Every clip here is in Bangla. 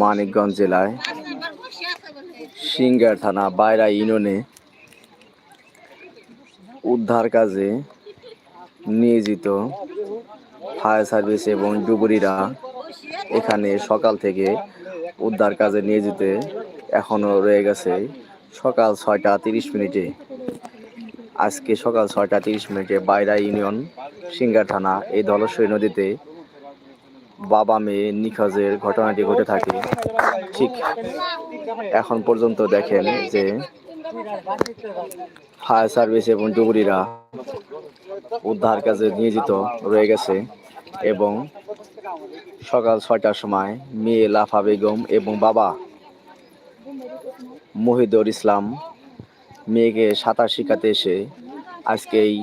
মানিকগঞ্জ জেলায় সিঙ্গার থানা বাইরা ইউনিয়নে উদ্ধার কাজে নিয়োজিত ফায়ার সার্ভিস এবং ডুবুরিরা এখানে সকাল থেকে উদ্ধার কাজে নিয়োজিত এখনও রয়ে গেছে। সকাল ছয়টা তিরিশ মিনিটে। আজকে সকাল ছয়টা তিরিশ মিনিটে বাইরা ইউনিয়ন সিঙ্গার থানা এই ধলেশ্বরী নদীতে বাবা মেয়ে নিখোঁজের ঘটনাটি ঘটে থাকে। ঠিক এখন পর্যন্ত দেখেন যে ফায়ার সার্ভিস এবং ডুবুরিরা উদ্ধার কাজে নিয়োজিত রয়ে গেছে এবং সকাল ছয়টার সময় মেয়ে লাফা বেগম এবং বাবা মহিদুর ইসলাম মেয়েকে সাঁতার শিখাতে এসে আজকে এই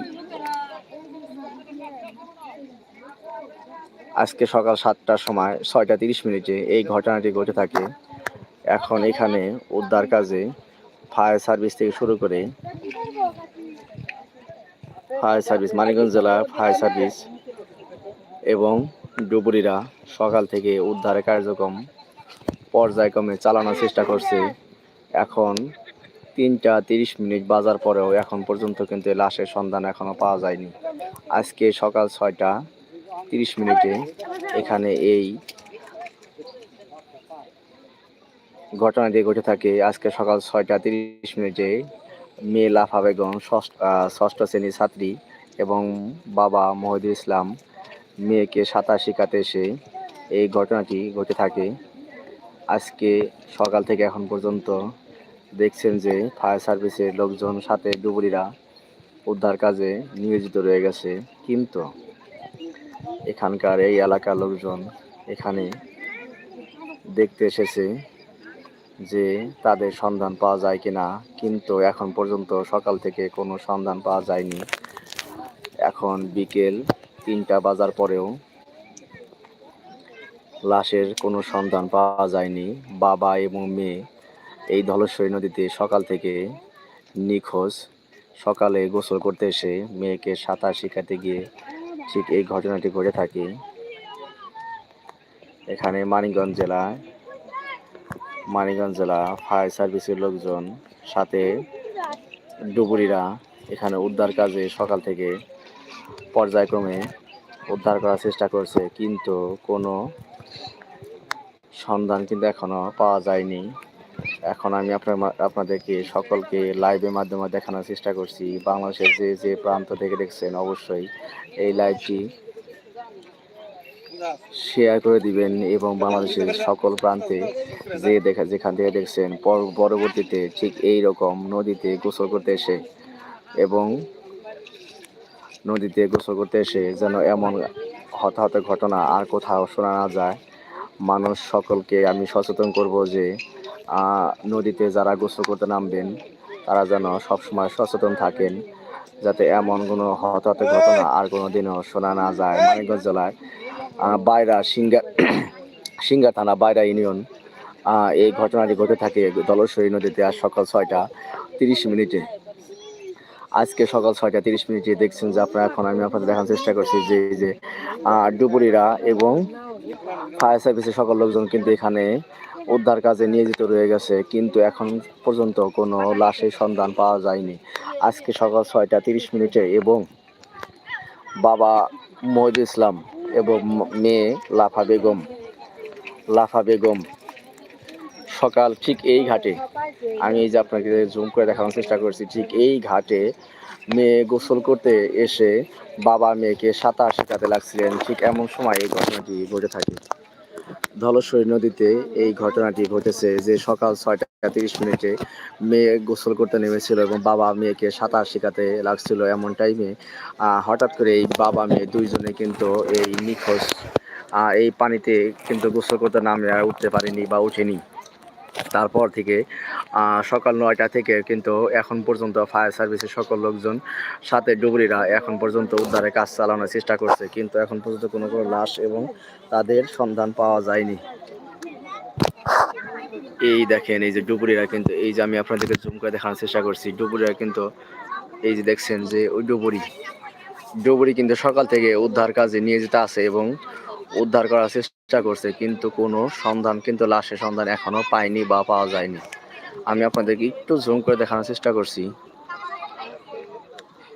আজকে সকাল সাতটার সময় ছয়টা তিরিশ মিনিটে এই ঘটনাটি ঘটে থাকে। এখন এখানে উদ্ধার কাজে ফায়ার সার্ভিস থেকে শুরু করে ফায়ার সার্ভিস, মানিকগঞ্জ জেলা ফায়ার সার্ভিস এবং ডুবুরিরা সকাল থেকে উদ্ধারের কার্যক্রম পর্যায়ক্রমে চালানোর চেষ্টা করছে। এখন তিনটা তিরিশ মিনিট বাজার পরেও এখন পর্যন্ত কিন্তু লাশের সন্ধান এখনও পাওয়া যায়নি। আজকে সকাল ছয়টা তিরিশ মিনিটে এখানে এই ঘটনাটি ঘটে থাকে। আজকে সকাল ছয়টা তিরিশ মিনিটে মেয়ে লাফা বেগম ষষ্ঠ ষষ্ঠ শ্রেণির ছাত্রী এবং বাবা মহিদুল ইসলাম মেয়েকে সাঁতার শেখাতে এসে এই ঘটনাটি ঘটে থাকে। আজকে সকাল থেকে এখন পর্যন্ত দেখছেন যে ফায়ার সার্ভিসের লোকজন সাথে ডুবুরিরা উদ্ধার কাজে নিয়োজিত রয়ে গেছে। কিন্তু এখানকার এই এলাকার লোকজন এখানে দেখতে এসেছে যে তাদের সন্ধান পাওয়া যায় কিনা, কিন্তু এখন পর্যন্ত সকাল থেকে কোনো সন্ধান পাওয়া যায়নি। এখন বিকেল তিনটা বাজার পরেও লাশের কোনো সন্ধান পাওয়া যায়নি। বাবা এবং মেয়ে এই ধলেশ্বরী নদীতে সকাল থেকে নিখোঁজ। সকালে গোসল করতে এসে মেয়েকে সাঁতার শেখাতে গিয়ে ঠিক এই ঘটনাটি ঘটে থাকে। এখানে মানিকগঞ্জ জেলায় মানিকগঞ্জ জেলা ফায়ার সার্ভিসের লোকজন সাথে ডুবুরিরা এখানে উদ্ধার কাজে সকাল থেকে পর্যায়ক্রমে উদ্ধার করার চেষ্টা করছে, কিন্তু কোনো সন্ধান কিন্তু এখনও পাওয়া যায়নি। এখন আমি আপনার আপনাদেরকে সকলকে লাইভের মাধ্যমে দেখানোর চেষ্টা করছি। বাংলাদেশের যে যে প্রান্ত থেকে দেখছেন, অবশ্যই এই লাইভটি শেয়ার করে দিবেন এবং বাংলাদেশের সকল প্রান্তে যে দেখা, যেখান থেকে দেখছেন পরবর্তীতে ঠিক এই রকম নদীতে গোসল করতে এসে এবং নদীতে গোসল করতে এসে যেন এমন হতাহত ঘটনা আর কোথাও শোনা না যায়, মানুষ সকলকে আমি সচেতন করব যে নদীতে যারা গোসল করতে নামবেন, তারা যেন সবসময় সচেতন থাকেন, যাতে এমন কোনো হতাহত ঘটনা আর কোনো দিনও শোনা না যায় মানিকগঞ্জ জেলায়। বাইরা সিঙ্গা সিঙ্গা থানা, বাইরা ইউনিয়ন। এই ঘটনাটি ঘটে থাকে দলশ্বরী নদীতে আজ সকাল ছয়টা তিরিশ মিনিটে। আজকে সকাল ছয়টা তিরিশ মিনিটে দেখছেন যে আপনারা এখন আমি আপনাদের দেখার চেষ্টা করছি যে যে ডুবুরিরা এবং ফায়ার সার্ভিসের সকল লোকজন কিন্তু এখানে উদ্ধার কাজে নিয়োজিত রয়ে গেছে, কিন্তু এখন পর্যন্ত কোনো লাশের সন্ধান পাওয়া যায়নি। আজকে সকাল ছয়টা তিরিশ মিনিটে এবং বাবা মহিদুল ইসলাম এবং মেয়ে লাফা বেগম লাফা বেগম। সকাল ঠিক এই ঘাটে। আমি এই যে আপনাকে জুম করে দেখানোর চেষ্টা করছি, ঠিক এই ঘাটে মেয়ে গোসল করতে এসে বাবা মেয়েকে সাঁতার শেখাতে লাগছিলেন। ঠিক এমন সময় এই ঘটনাটি ঘটে থাকে। ধলেশ্বরী নদীতে এই ঘটনাটি ঘটেছে যে সকাল ছয়টা তিরিশ মিনিটে মেয়ে গোসল করতে নেমেছিল এবং বাবা মেয়েকে সাঁতার শেখাতে লাগছিল এমন টাইমে হঠাৎ করে এই বাবা মেয়ে দুইজনে কিন্তু এই নিখোঁজ এই পানিতে কিন্তু গোসল করতে নামে উঠতে পারেনি বা উঠেনি তারপর থেকে সকাল নয়টা থেকে কিন্তু এখন পর্যন্ত ফায়ার সার্ভিসের সকল লোকজন সাথে ডুবুরিরা এখন পর্যন্ত উদ্ধারে কাজ চালানোর চেষ্টা করছে। কিন্তু এখন পর্যন্ত কোনো কোনো লাশ এবং তাদের সন্ধান পাওয়া যায়নি। এই দেখেন, এই যে ডুবুরিরা কিন্তু, এই যে আমি আপনাদেরকে জুম করে দেখানোর চেষ্টা করছি, ডুবুরিরা কিন্তু, এই যে দেখছেন যে ওই ডুবুরি ডুবুরি কিন্তু সকাল থেকে উদ্ধার কাজে নিয়োজিত আছে এবং উদ্ধার করার চেষ্টা করছে, কিন্তু কোনো সন্ধান, কিন্তু লাশের সন্ধান এখনও পায়নি বা পাওয়া যায়নি। আমি আপনাদেরকে একটু জুম করে দেখানোর চেষ্টা করছি।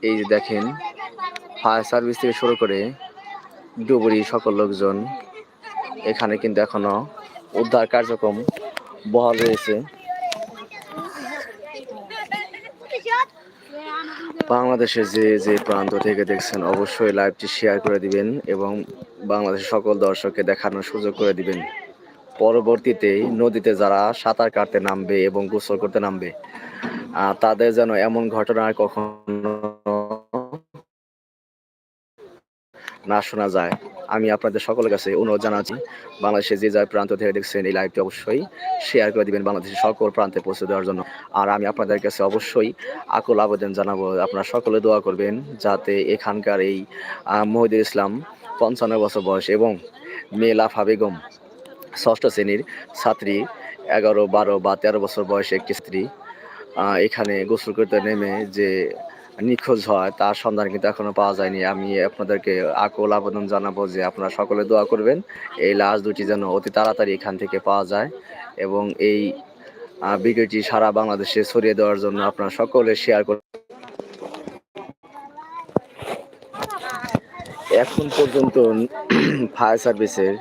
এই যে দেখেন ফায়ার সার্ভিস থেকে শুরু করে ডুবুরি সকল লোকজন, এখানে কিন্তু এখনও উদ্ধার কার্যক্রম বহাল রয়েছে। বাংলাদেশের যে যে প্রান্ত থেকে দেখছেন, অবশ্যই লাইভটি শেয়ার করে দিবেন এবং বাংলাদেশের সকল দর্শককে দেখানোর সুযোগ করে দিবেন। পরবর্তীতে নদীতে যারা সাঁতার কাটতে নামবে এবং গোসল করতে নামবে তাদের যেন এমন ঘটনা কখনো না শোনা যায়। আমি আপনাদের সকলের কাছে অনুরোধ জানাচ্ছি, বাংলাদেশে যে যার প্রান্ত থেকে দেখছেন এই লাইভটি অবশ্যই শেয়ার করে দিবেন বাংলাদেশের সকল প্রান্তে পৌঁছে দেওয়ার জন্য। আর আমি আপনাদের কাছে অবশ্যই আকুল আবেদন জানাব, আপনারা সকলে দোয়া করবেন যাতে এখানকার এই মহিদুল ইসলাম পঞ্চান্ন বছর বয়স এবং মেয়ে লাফা বেগম ষষ্ঠ শ্রেণির ছাত্রী, এগারো, বারো বা তেরো বছর বয়সে একটি স্ত্রী এখানে গোসল করতে নেমে যে নিখোঁজ হয়, তার সন্ধান কিন্তু এখনও পাওয়া যায়নি। আমি আপনাদেরকে আকুল আবেদন জানাব যে আপনারা সকলে দোয়া করবেন, এই লাশ দুটি যেন অতি তাড়াতাড়ি এখান থেকে পাওয়া যায় এবং এই ভিডিওটি সারা বাংলাদেশে ছড়িয়ে দেওয়ার জন্য আপনারা সকলে শেয়ার করুন। এখন পর্যন্ত ফায়ার সার্ভিসের